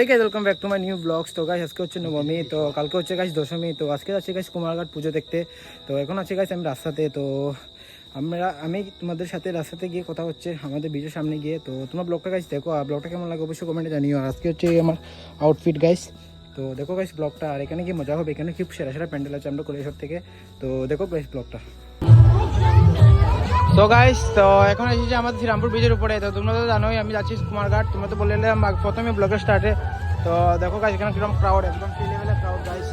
এই guys welcome back to my new blogs তো guys আজকে হচ্ছে নবমী, তো কালকে হচ্ছে গাইজ দশমী, তো আজকে যাচ্ছি গাইজ কুমারঘাট পুজো দেখতে। তো এখন আছে গাইজ আমি রাস্তাতে, তো আমরা, আমি তোমাদের সাথে রাস্তাতে গিয়ে কথা হচ্ছে, আমাদের বিজের সামনে গিয়ে। তো তোমার ব্লগটা গাইজ দেখো, আর ব্লগটা কেমন লাগে অবশ্যই কমেন্টে জানিও। আর আজকে হচ্ছে আমার আউটফিট গাইস তো দেখো গাইজ ব্লগটা আর এখানে কি মজা হবে? এখানে খুব সেরা সেরা প্যান্ডেল আছে আমরা কলেশ্বর থেকে। তো দেখো গাইজ ব্লগটা তো গাইস তো এখন এসেছি আমাদের শ্রীরামপুর ব্রিজের উপরে। তো তোমরা তো জানোই, আমি যাচ্ছি কুমারঘাট। তোমরা তো বলে প্রথমে ব্লগের স্টার্টে তো দেখো গাইস এখানে কীরকম ক্রাউড একদম সেই লেভেলের ক্রাউড গাইস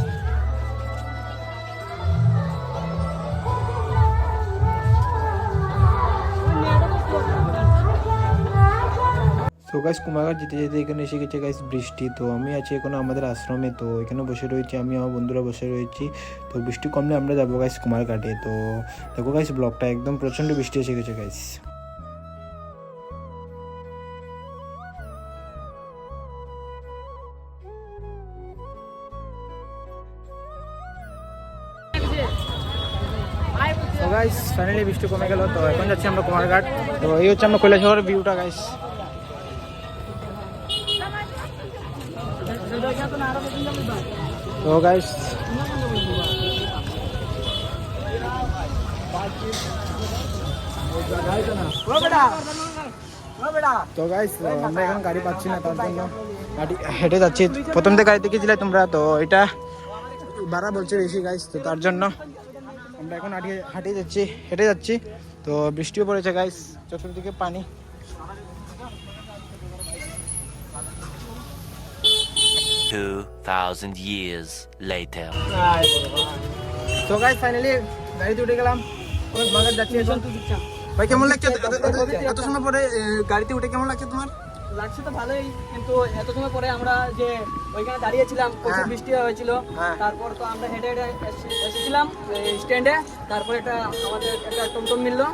তো গাইস কুমারঘাট যেতে যেতে এখানে এসে গেছে গাইস বৃষ্টি। তো আমি আছি এখন আমাদের আশ্রমে। তো এখানে বসে রয়েছি আমি, আমার বন্ধুরা বসে রয়েছি। তো বৃষ্টি কমলে আমরা যাব গাইস কুমারঘাটে। তো দেখো গাইস ব্লগটা একদম প্রচণ্ড বৃষ্টি এসে গেছে গাইস গাইস ফাইনালি বৃষ্টি কমে গেল, তো এখন যাচ্ছি আমরা কুমারঘাট। তো এই হচ্ছে আমরা কৈলাসহর ভিউটা গাইস তো গাইস তো গাইস আমরা এখন গাড়ি পাচ্ছি না, তার জন্য গাড়ি হেঁটে যাচ্ছি। প্রথম থেকে গাড়ি দেখেছিলে তোমরা, তো এটা বাড়া বলছে বেশি গাইস তো তার জন্য আমরা এখন হাঁটিয়ে হাঁটিয়ে যাচ্ছি হেঁটে যাচ্ছি। তো বৃষ্টিও পড়েছে গাইস চতুর্দিকে পানি। Two thousand years later. তো গাইস ফাইনালি গাড়িতে উঠে গেলাম। ভাই কেমন লাগছে? এত সময় পরে গাড়িতে উঠে কেমন লাগছে তোমার? লাগছে তো ভালোই কিন্তু এত সময় পরে আমরা যে ওইখানে দাঁড়িয়েছিলাম প্রচুর হ্যাঁ। বৃষ্টি হয়েছিল। হ্যাঁ। তারপর তো আমরা হেঁটে হেঁটে এসেছিলাম স্ট্যান্ডে তারপর একটা আমাদের একটা টমটম মিললো।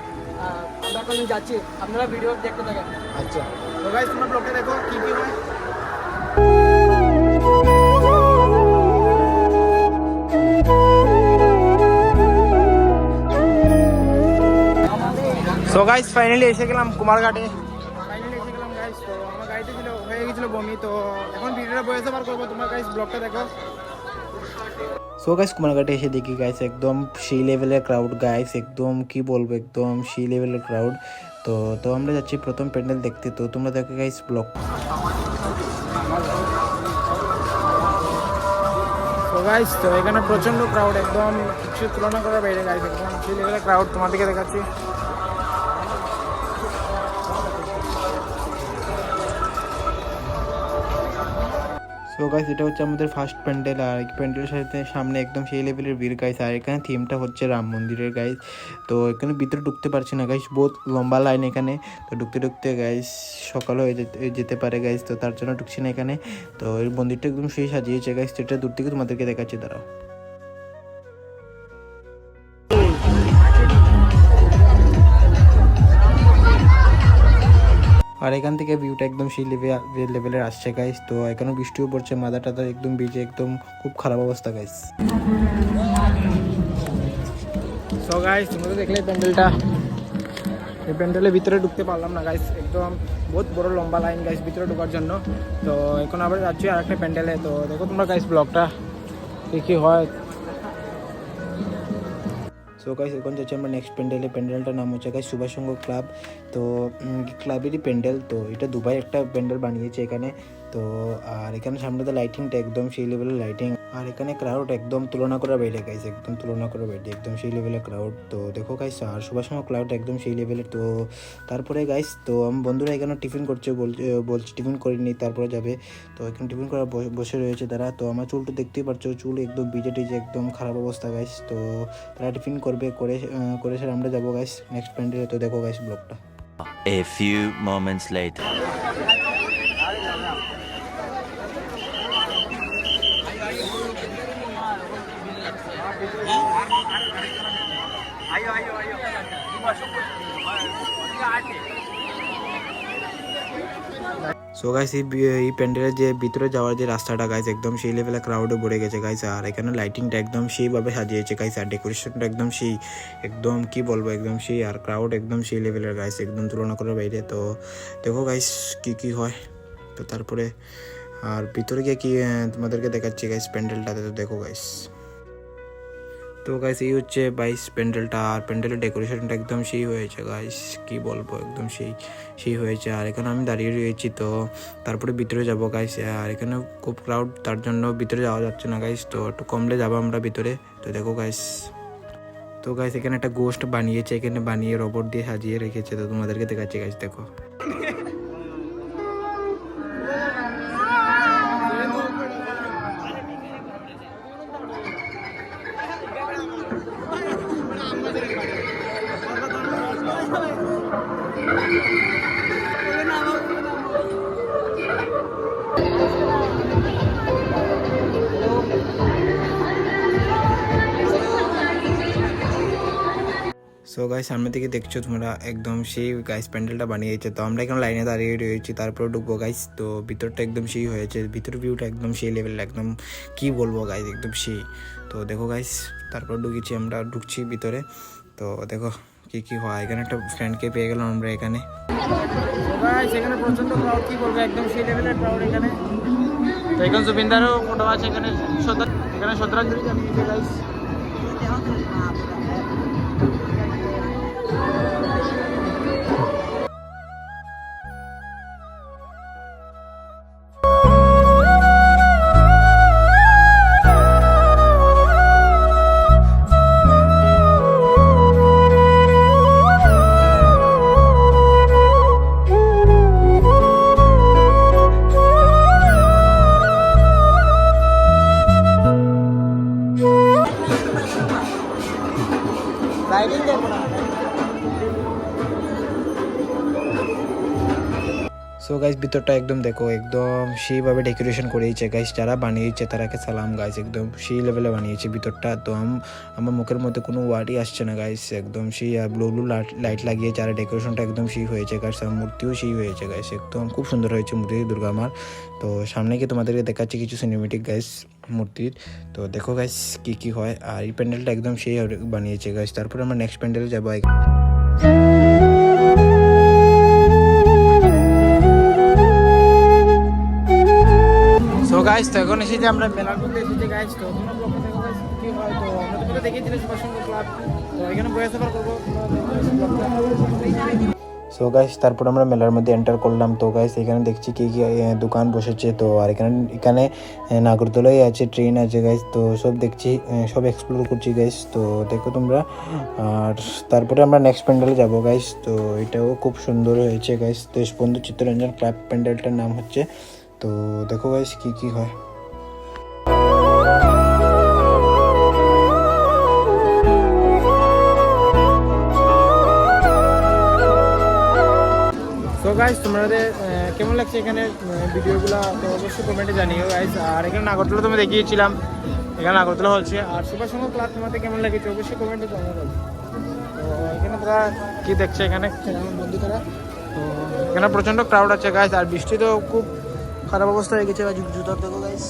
আমরা এখন যাচ্ছি। আপনারা ভিডিও দেখতে থাকেন। আচ্ছা। তো গাইস তোমরা ব্লগটা দেখো কি কি হয়? সো গাইস ফাইনালি এসে গেলাম কুমারঘাটে। গেছিল তো এখন ভিডিওটা বয়সে বার করব। তোমার গাইস ব্লগটা দেখো। সো গাইস কুমারঘাটে এসে দেখি গাইস একদম সেই লেভেলের ক্রাউড গাইস একদম কি বলব একদম সেই লেভেলের ক্রাউড তো তো আমরা যাচ্ছি প্রথম প্যান্ডেল দেখতে। তো তোমরা দেখো গাইস ব্লগ তো গাইস তো এখানে প্রচণ্ড ক্রাউড একদম কিছু তুলনা করার বাইরে গাইস একদম সেই লেভেলের ক্রাউড তোমাদেরকে দেখাচ্ছি। সো গাইস এটা হচ্ছে আমাদের ফার্স্ট প্যান্ডেল আর প্যান্ডেলের সাথে সামনে একদম সেই লেভেলের ভিড় গাইস আর এখানে থিমটা হচ্ছে রাম মন্দিরের গাইস তো এখানে ভিতরে ঢুকতে পারছি না গাইস বহুত লম্বা লাইন এখানে। তো ঢুকতে ঢুকতে গাইস সকাল হয়ে যেতে যেতে পারে গাইস তো তার জন্য ঢুকছি না এখানে। তো এই মন্দিরটা একদম সেই সাজিয়েছে গাইস সেটা দূর থেকে তোমাদেরকে দেখাচ্ছি, দাঁড়াও। আর এখান থেকে ভিউটা একদম সেই লেভেল লেভেলের আসছে গাইস তো এখানে বৃষ্টিও পড়ছে মাথা টাথা একদম ভিজে, একদম খুব খারাপ অবস্থা গাইস সো গাইস তোমরা দেখলে প্যান্ডেলটা। এই প্যান্ডেলের ভিতরে ঢুকতে পারলাম না গাইস একদম বহুত বড় লম্বা লাইন গাইস ভিতরে ঢোকার জন্য। তো এখন আবার যাচ্ছি আর একটা প্যান্ডেলে। তো দেখো তোমরা গাইস ব্লগটা কি কি হয় সো গাইস এখন যাচ্ছি আমরা নেক্সট প্যান্ডেলে প্যান্ডেলটার নাম হচ্ছে গাইস সুভাষঙ্গ ক্লাব তো ক্লাবেরই প্যান্ডেল তো এটা দুবাই একটা প্যান্ডেল বানিয়েছে এখানে তো আর এখানে সামনে তো লাইটিংটা একদম সেই লেভেলের লাইটিং আর এখানে ক্রাউড একদম তুলনা করা বাইরে গাইস একদম তুলনা করা বাইরে একদম সেই লেভেলের ক্রাউড তো দেখো গাইস আর সুভাষ সময় ক্লাউড একদম সেই লেভেলের তো তারপরে গাইস তো আমার বন্ধুরা এখানে টিফিন করছে বলছে টিফিন করিনি তারপরে যাবে। তো এখানে টিফিন করা বসে- রয়েছে তারা। তো আমার চুলটা দেখতেই পারছ, চুল একদম বিজে টিজে, একদম খারাপ অবস্থা গাইস তো তারা টিফিন করবে, করে করে আমরা যাব গাইস নেক্সট প্যান্ডেলে তো দেখো গাইস ব্লগটা A few moments later. So guys এই প্যান্ডেলের যে ভিতরে যাওয়ার যে রাস্তাটা গাইস একদম সেই লেভেলে ক্রাউডে ভরে গেছে গাইস আর এখানে লাইটিংটা একদম সেইভাবে সাজিয়েছে গাইস আর ডেকোরেশনটা একদম সেই, একদম কি বলব, একদম সেই, আর ক্রাউড একদম সেই লেভেলের গাইস একদম তুলনা করার বাইরে। তো দেখো গাইস কি কি হয়। তো তারপরে, আর ভিতরে গিয়ে কি তোমাদেরকে দেখাচ্ছি গাইস প্যান্ডেলটাতে। তো দেখো গাইস তো গাইস এই হচ্ছে বাইস প্যান্ডেলটা আর প্যান্ডেলের ডেকোরেশনটা একদম সেই হয়েছে গাইস কি বলব, একদম সেই সেই হয়েছে। আর এখানে আমি দাঁড়িয়ে রয়েছি তো, তারপরে ভিতরে যাব গাইস আর এখানে খুব ক্রাউড তার জন্য ভিতরে যাওয়া যাচ্ছে না গাইস তো একটু কমলে যাব আমরা ভিতরে। তো দেখো গাইস তো গাইস এখানে একটা গোস্ট বানিয়েছে। এখানে বানিয়ে রোবট দিয়ে সাজিয়ে রেখেছে। তো তোমাদেরকে দেখাচ্ছি গাইস দেখো। সো গাইস সামনে থেকে দেখছ তোমরা একদম সেই গাইস প্যান্ডেলটা বানিয়েছে। তো আমরা এখন লাইনে দাঁড়িয়ে রয়েছি, তারপরে ঢুকবো গাইস তো ভিতরটা একদম সেই হয়েছে, ভিতর ভিউটা একদম সেই লেভেল একদম কি বলব গাইস একদম সেই। তো দেখো গাইস তারপর ঢুকেছি আমরা, ঢুকছি ভিতরে। তো দেখো কি কি হয়। এখানে একটা ফ্রেন্ডকে পেয়ে গেলাম আমরা এখানে। বলব, একদম এখানে। তো এখন জুবিনদারও ফটো আছে এখানে এখানে শ্রদ্ধাঞ্জলি জানিয়েছে গাইস সো গাইস ভিতরটা একদম দেখো, একদম সেইভাবে ডেকোরেশন করেছে গাইস যারা বানিয়েছে, তারাকে সালাম গাইস একদম সেই লেভেলে বানিয়েছে ভিতরটা। তো আম- আমার মুখের মধ্যে কোনো ওয়ার্ডই আসছে না গাইস একদম সেই ব্লু ব্লু লাইট লাগিয়েছে আর ডেকোরেশনটা একদম সেই হয়েছে গাইস আর মূর্তিও সেই হয়েছে গাইস একদম খুব সুন্দর হয়েছে মূর্তি দুর্গা মার। তো সামনে গিয়ে তোমাদেরকে দেখাচ্ছি কিছু সিনেমেটিক গাইস মূর্তির। তো দেখো গাইস কি কি হয়। আর এই প্যান্ডেলটা একদম সেই বানিয়েছে গাইস তারপরে আমরা নেক্সট প্যান্ডেলে যাব। সো গাইস তো এখন এসেছি আমরা মেলার মধ্যে এসেছি গাইস তো দেখো গাইস কি হয়? তো আমরা ক্লাব। তো এখানে বয়ে করব সো গাইস তারপর আমরা মেলার মধ্যে এন্টার করলাম। তো গাইস এখানে দেখছি কি কি দোকান বসেছে। তো, আর এখানে এখানে নাগরদোলাই আছে ট্রেন আছে গাইস তো সব দেখছি সব এক্সপ্লোর করছি গাইস তো দেখো তোমরা। আর তারপরে আমরা নেক্সট প্যান্ডেলে যাব গাইস তো এটাও খুব সুন্দর হয়েছে গাইস দেশবন্ধু চিত্তরঞ্জন ক্লাব প্যান্ডেলটার নাম হচ্ছে তো দেখো গাইস কি কি হয়। তো গাইস তোমাদের কেমন লাগছে এখানে ভিডিওগুলো? তো অবশ্যই কমেন্টে জানিও গাইস আর এখানে নাগরদোলা তুমি দেখিয়েছিলাম। এখানে নাগরদোলা হচ্ছে। আর সুভাষচন্দ্র ক্লাব তোমাদের কেমন লেগেছে? অবশ্যই কমেন্টে জানিও। তো এখানে তারা কি দেখছে এখানে? বন্ধু তারা তো এখানে প্রচণ্ড ক্রাউড আছে গাইস আর বৃষ্টি তো খুব খারাপ অবস্থা হয়ে গেছে জুতার দেখো গাইস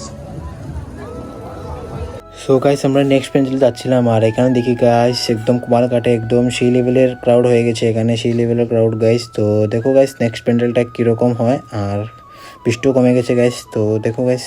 সো গাইস আমরা নেক্সট প্যান্ডেল যাচ্ছিলাম, আর এখানে দেখি গাইস একদম কুমারঘাটে একদম সেই লেভেলের ক্রাউড হয়ে গেছে, এখানে সেই লেভেলের ক্রাউড গাইস তো দেখো গাইস নেক্সট প্যান্ডেলটা কীরকম হয়, আর বৃষ্টিও কমে গেছে গাইস তো দেখো গাইস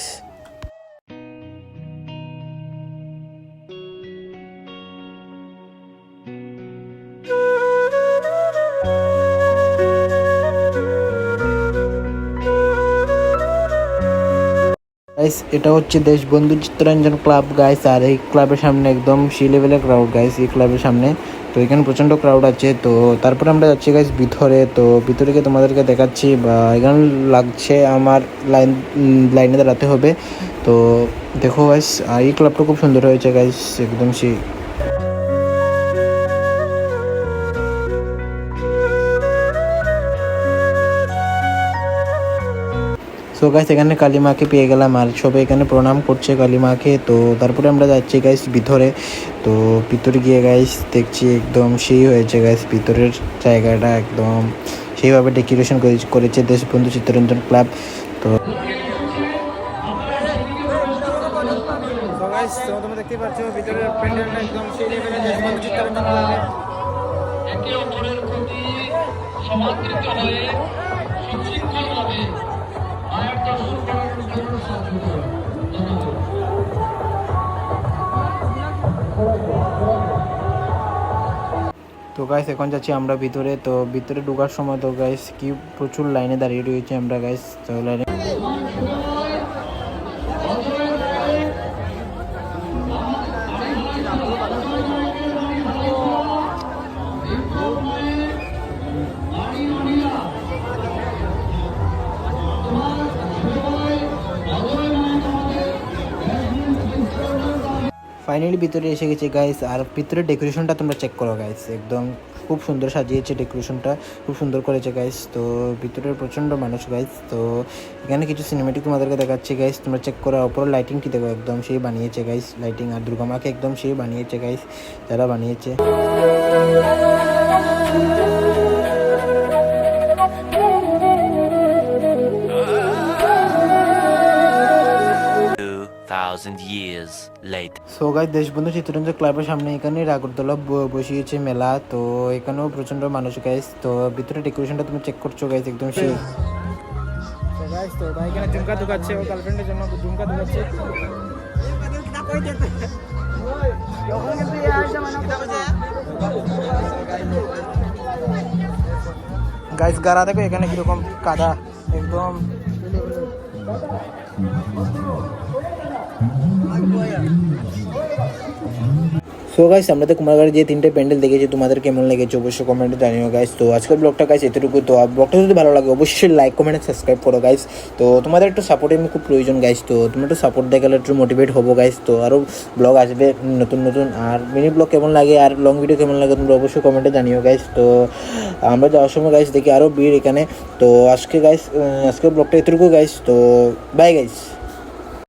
গাইস এটা হচ্ছে দেশ বন্ধু চিত্তরঞ্জন ক্লাব গাইস আর এই ক্লাবের সামনে একদম সি লেভেলের ক্রাউড গাইস এই ক্লাবের সামনে। তো এখানে প্রচণ্ড ক্রাউড আছে, তো তারপরে আমরা যাচ্ছি গাইস ভিতরে। তো ভিতরে গিয়ে তোমাদেরকে দেখাচ্ছি, বা এখানে লাগছে আমার লাইন, লাইনে দাঁড়াতে হবে। তো দেখো গাইস এই ক্লাবটা খুব সুন্দর হয়েছে গাইস একদম সেই সো গাইস এখানে কালী মাকে পেয়ে গেলাম আর সবাই এখানে প্রণাম করছে কালী মাকে তো তারপরে আমরা যাচ্ছি গাইস ভিতরে। তো ভিতরে গিয়ে গাইস দেখছি একদম সেই হয়েছে গাইস ভিতরের জায়গাটা একদম সেইভাবে ডেকোরেশন করেছে দেশবন্ধু চিত্তরঞ্জন ক্লাব। তো তো তোমরা দেখতে পাচ্ছ ভিতরে প্যান্ডেলটা একদম সেই লেভেলের দেশবন্ধু চিত্তরঞ্জন ক্লাবের। একে অপরের প্রতি সমাদৃত হয়ে তো গাইস এখন যাচ্ছি আমরা ভিতরে। তো ভিতরে ঢোকার সময় তো গাইস কি প্রচুর লাইনে দাঁড়িয়ে রয়েছে আমরা গাইস তো লাইনে ফাইনালি ভিতরে এসে গেছে গাইস আর ভিতরে ডেকোরেশনটা তোমরা চেক করো গাইস একদম খুব সুন্দর সাজিয়েছে ডেকোরেশনটা খুব সুন্দর করেছে গাইস তো ভিতরে প্রচণ্ড মানুষ গাইস তো এখানে কিছু সিনেমেটিক তোমাদেরকে দেখাচ্ছি গাইস তোমরা চেক করো ওপরে লাইটিংটি দেখো, একদম সেই বানিয়েছে গাইস লাইটিং আর দুর্গামাকে একদম সেই বানিয়েছে গাইস যারা বানিয়েছে। Two thousand years later. So guys Deshbandhu Chittaranjan ক্লাবের সামনে এখানে আগরতলা ব- বসিয়েছে মেলা। তো এখানেও প্রচণ্ড মানুষ গাইস তো ভিতরে ডেকোরেশনটা তুমি চেক করছ গাইস একদম সেই তো গাইস তো ভাই এখানে ঝুমকা ঢুকাচ্ছে ও গার্লফ্রেন্ডের জন্য ঝুমকা ঢুকাচ্ছে গাইস গাড়া দেখো এখানে কীরকম কাদা একদম। সো গাইস আমরা তো কুমারগাড়ি যে তিনটে প্যান্ডেল দেখেছি, তোমাদের কেমন লেগেছে অবশ্যই কমেন্টে জানিও গাইস তো আজকের ব্লগটা গাইস এতটুকু। তো ব্লগটা যদি ভালো লাগে, অবশ্যই লাইক কমেন্ট সাবস্ক্রাইব করো গাইস তো তোমাদের একটু সাপোর্টের আমি খুব প্রয়োজন গাইস তো তোমরা একটু সাপোর্ট দেখালে একটু মোটিভেট হব গাইস তো আরও ব্লগ আসবে নতুন নতুন। আর মিনি ব্লগ কেমন লাগে, আর লং ভিডিও কেমন লাগে, তোমরা অবশ্যই কমেন্টে জানিও গাইস তো আমরা যাওয়ার সময় গাইস দেখি আরও ভিড় এখানে। তো আজকে গাইস আজকের ব্লগটা এতটুকু গাইস তো বাই গাইস